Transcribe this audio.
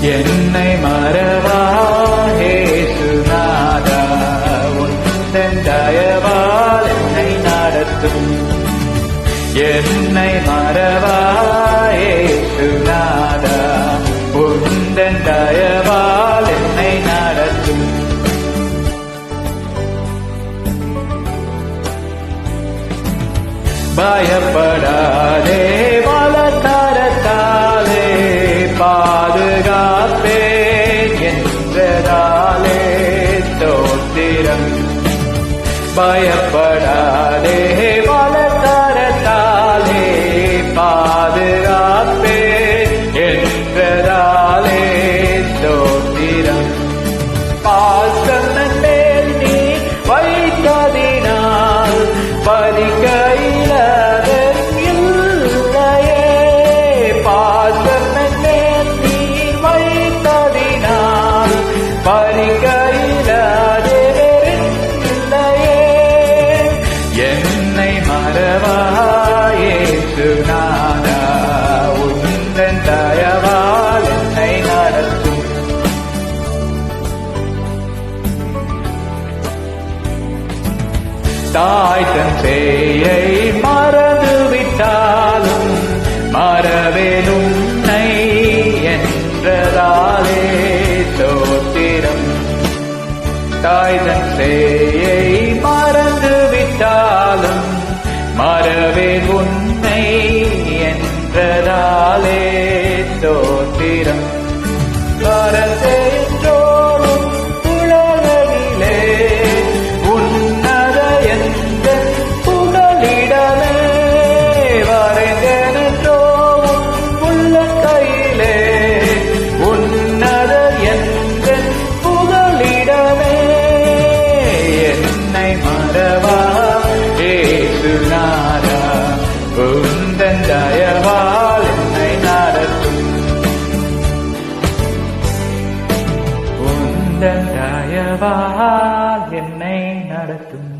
என்னை மறவா? ஏசுநாதா தயவால் என்னை நடத்தும். என்னை மறவா? ஏசுநாதா உந்தன் தயவால் என்னை நடத்தும். பயப்படாதே பயப்படாதே வளர்த்தரத்தாலே பாதுகாப்பே என்றதாலே தோத்திரம் பாசம் மேல் நீ வைத்ததினால் பறிக்கையில இல்லையே பாசம் மேல் நீ வைத்ததினால் பறிக்கையில தாய் தன் சேயை மறந்து விட்டாலும் மறவேனும் நை என்றதாலே தோத்திரம். தாய் தன் சேயை மறந்து விட்டாலும் மறவே இந்த தயவால் என்னை நடத்தும்.